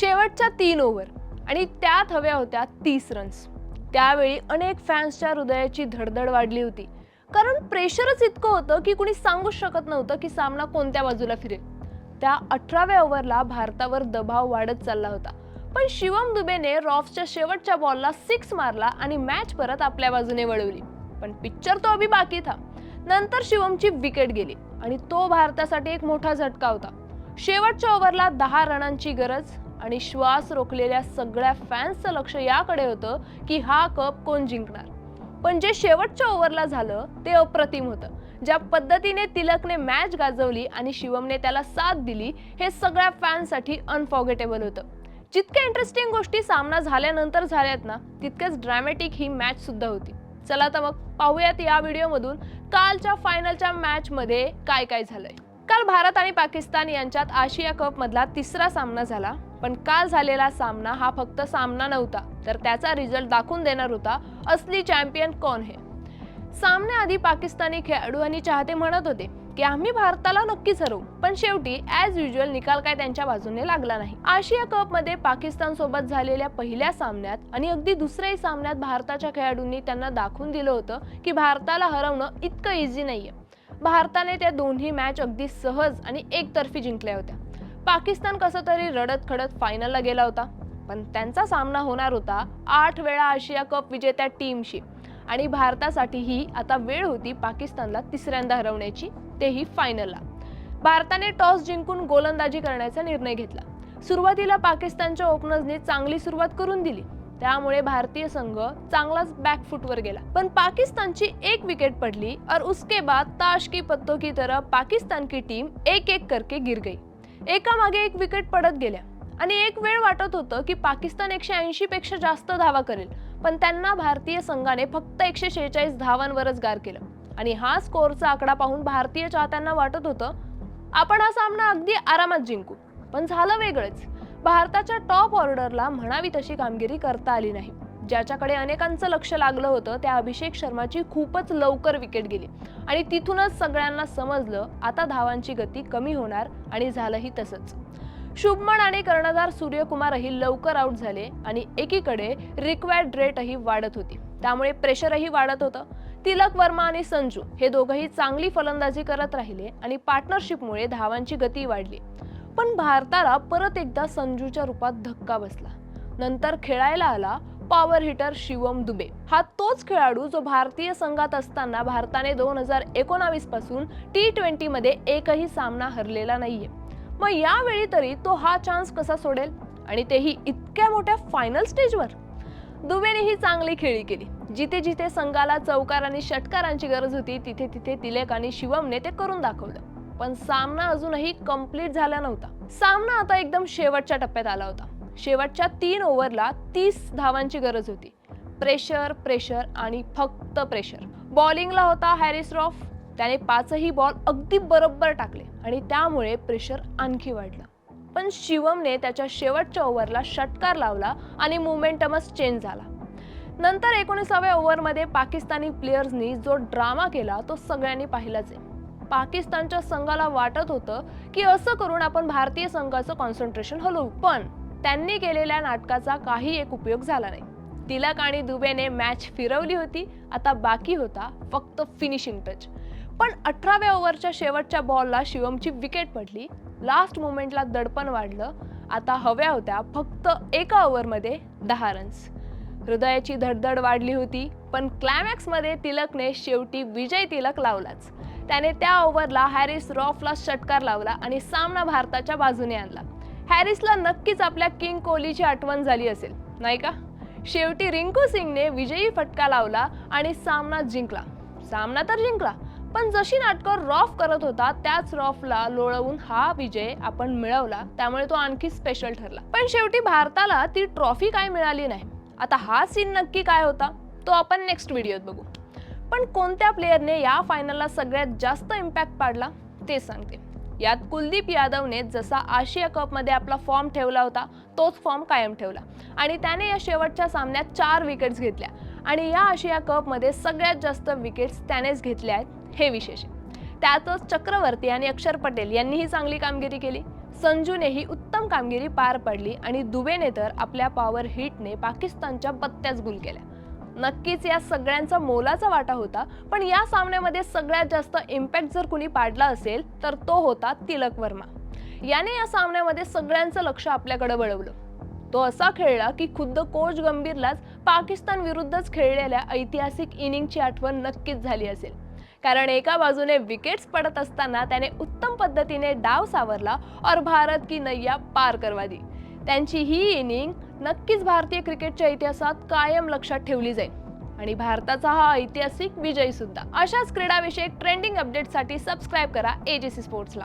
शेवटच्या तीन ओव्हर आणि त्यात हव्या होत्या तीस रन्स त्यावेळी अनेक फॅन्सच्या हृदयाची धडधड वाढली होती. कारण प्रेशरच इतकं होतं की कुणी सांगूच शकत नव्हतं की सामना कोणत्या बाजूला फिरेल. त्या अठराव्या ओव्हरला भारतावर दबाव वाढत चालला होता. पण शिवम दुबेने रॉफ्सच्या शेवटच्या बॉलला सिक्स मारला आणि मॅच परत आपल्या बाजूने वळवली. पण पिक्चर तो अभि बाकी था. नंतर शिवमची विकेट गेली आणि तो भारतासाठी एक मोठा झटका होता. शेवटच्या ओव्हरला दहा रनांची गरज आणि श्वास रोखलेल्या सगळ्या फॅन्सचं लक्ष याकडे होतं की हा कप कोण जिंकणार. पण जे शेवटच्या ओव्हरला झालं ते अप्रतिम होतं. ज्या पद्धतीने तिलकने मॅच गाजवली आणि शिवमने त्याला साथ दिली हे सगळ्या फॅन्ससाठी अनफॉर्गेटेबल होतं. जितक्या इंटरेस्टिंग गोष्टी सामना झाल्यानंतर झाल्यात ना तितकेच ड्रॅमॅटिक ही मॅच सुद्धा होती. चला तर मग पाहूयात या व्हिडिओमधून कालच्या फायनलच्या मॅचमध्ये काय काय झालंय. काल भारत आणि पाकिस्तान यांच्यात आशिया कपमधला तिसरा सामना झाला. पण काल झालेला सामना हा फक्त सामना नव्हता तर त्याचा रिझल्ट दाखवून देणार होता असली चॅम्पियन कोण हे? सामन्याआधी पाकिस्तानी खेळाडू आणि चाहते म्हणत होते की आम्ही भारताला नक्कीच हरवू पण शेवटी ॲज युजल निकाल काय त्यांच्या बाजूने लागला नाही. आशिया कपमध्ये पाकिस्तान सोबत झालेल्या पहिल्या सामन्यात आणि अगदी दुसऱ्याही सामन्यात भारताच्या खेळाडूंनी त्यांना दाखवून दिलं होतं की भारताला हरवणं इतकं इझी नाहीये. भारताने त्या दोन्ही मॅच अगदी सहज आणि एकतर्फी जिंकल्या होत्या. पाकिस्तान कसं तरी रडत खडत फायनलला गेला होता. पण त्यांचा सामना होणार होता आठ वेळा आशिया कप विजेत्या टीमशी आणि भारतासाठीही आता वेळ होती पाकिस्तानला तिसऱ्यांदा हरवण्याची तेही फायनलला भारताने टॉस जिंकून गोलंदाजी करण्याचा निर्णय घेतला. सुरुवातीला पाकिस्तानच्या ओपनर्सने चांगली सुरुवात करून दिली. त्यामुळे भारतीय संघ चांगलाच बॅकफुटवर गेला. पण पाकिस्तानची एक विकेट पडली और उसके बाद ताश की पत्तों की तरह पाकिस्तान की टीम एक एक करके गिर गई. एका मागे एक विकेट पडत गेल्या. आणि एक वेळ वाटत होतं की पाकिस्तान एकशे ऐंशी पेक्षा जास्त धावा करेल. पण त्यांना भारतीय संघाने फक्त एकशे शेहेचाळीस धावांवरच गार केलं. आणि हा स्कोअरचा आकडा पाहून भारतीय चाहत्यांना वाटत होतं आपण हा सामना अगदी आरामात जिंकू. पण झालं वेगळंच. भारताच्या टॉप ऑर्डरला म्हणावी तशी कामगिरी करता आली नाही. ज्याच्याकडे अनेकांचं लक्ष लागलं होतं त्या अभिषेक शर्माची खूपच लवकर विकेट गेली. आणि तिथूनच सगळ्यांना समजलं आता धावांची गती कमी होणार आणि झालंही तसंच. शुभमन आणि कर्णधार सूर्यकुमारही लवकर आऊट झाले आणि एकीकडे रिक्वायर्ड रेटही वाढत होती. त्यामुळे प्रेशरही वाढत होतं. तिलक वर्मा आणि संजू हे दोघंही चांगली फलंदाजी करत राहिले आणि पार्टनरशिपमुळे धावांची गती वाढली. पण भारताला परत एकदा संजूच्या रूपात धक्का बसला. नंतर खेळायला आला पॉवर हिटर शिवम दुबे. हा तोच खेळाडू जो भारतीय संघात असताना भारताने दोन हजार एकोणावीसपासून टी ट्वेंटी मध्ये एकही सामना हरलेला नाहीये. मग यावेळी तरी तो हा चान्स कसा सोडेल? आणि तेही इतक्या मोठ्या फायनल स्टेजवर दुबेने ही चांगली खेळी केली. जिथे जिथे संघाला चौकार आणि षटकारांची गरज होती तिथे तिथे तिलेक आणि शिवमने ते करून दाखवलं. पण सामना अजूनही कंप्लीट झाला नव्हता. सामना आता एकदम शेवटच्या टप्प्यात आला होता. शेवटच्या तीन ओव्हरला तीस धावांची गरज होती. प्रेशर प्रेशर आणि फक्त प्रेशर. बॉलिंगला होता हॅरिस रॉफ. त्याने पाचही बॉल अगदी बरोबर टाकले आणि त्यामुळे प्रेशर आणखी वाढलं. पण शिवमने त्याच्या शेवटच्या ओव्हरला षटकार लावला आणि मोमेंटमच चेंज झाला. नंतर एकोणीसाव्या ओव्हरमध्ये पाकिस्तानी प्लेयर्सनी जो ड्रामा केला तो सगळ्यांनी पाहिलाच आहे. पाकिस्तानच्या संघाला वाटत होतं की असं करून आपण भारतीय संघाचं कॉन्सन्ट्रेशन हलवू. पण त्यांनी केलेल्या नाटकाचा काही एक उपयोग झाला नाही. तिलक आणि दुबेने मॅच फिरवली होती आता बाकी होता फक्त फिनिशिंग टच पण अठराव्या ओव्हरच्या शेवटच्या बॉलला शिवमची विकेट पडली लास्ट मोमेंटला दडपण वाढलं आता हव्या होत्या फक्त एका ओव्हरमध्ये दहा रन्स हृदयाची धडधड वाढली होती पण क्लायमॅक्समध्ये तिलकने शेवटी विजय तिलक लावलाच. त्याने त्या ओव्हरला हॅरिस रॉफला षटकार लावला आणि सामना भारताच्या बाजूने आणला. हॅरिसला नक्कीच आपल्या किंग कोहलीची आठवण झाली असेल नाही का? शेवटी रिंकू सिंगने विजयी फटका लावला आणि सामना जिंकला. सामना तर जिंकला पण जशी नाटकं रॉफ करत होता त्याच रॉफला लोळवून हा विजय आपण मिळवला त्यामुळे तो आणखी स्पेशल ठरला. पण शेवटी भारताला ती ट्रॉफी काय मिळाली नाही? आता हा सीन नक्की काय होता? तो आपण नेक्स्ट व्हिडिओत बघू. पण कोणत्या प्लेयरने या फायनलला सगळ्यात जास्त इम्पॅक्ट पाडला? ते सांगते. यात कुलदीप यादवने जसा आशिया कपमध्ये आपला फॉर्म ठेवला होता तोच फॉर्म कायम ठेवला. आणि त्याने या शेवटच्या सामन्यात चार विकेट्स घेतल्या. आणि या आशिया कपमध्ये सगळ्यात जास्त विकेट्स त्यानेच घेतल्या आहेत हे विशेष आहे. त्यातच चक्रवर्ती आणि अक्षर पटेल यांनीही चांगली कामगिरी केली. संजूनेही उत्तम कामगिरी पार पडली आणि दुबेने तर आपल्या पॉवर हिटने पाकिस्तानच्या बत्त्याच गुल केल्या. नक्कीच या सगळ्यांचा मोलाचा वाटा होता पण या सामन्यामध्ये सगळ्यात जास्त इम्पॅक्ट जर कुणी पाडला असेल तर तो होता तिलक वर्मा. याने या सामन्यामध्ये सगळ्यांचं लक्ष आपल्याकडे वळवलं. तो असा खेळला की खुद्द कोच गंभीरलाच पाकिस्तान विरुद्धच खेळलेल्या ऐतिहासिक इनिंगची आठवण नक्कीच झाली असेल. कारण एका बाजूने विकेट्स पडत असताना त्याने उत्तम पद्धतीने डाव सावरला और भारत की नैया पार करवा दी. त्यांची ही इनिंग नक्कीच भारतीय क्रिकेटच्या इतिहासात कायम लक्षात ठेवली जाईल. आणि भारताचा हा ऐतिहासिक विजय सुद्धा अशाच क्रीडाविषयक ट्रेंडिंग अपडेटसाठी सबस्क्राईब करा एजीसी स्पोर्ट्सला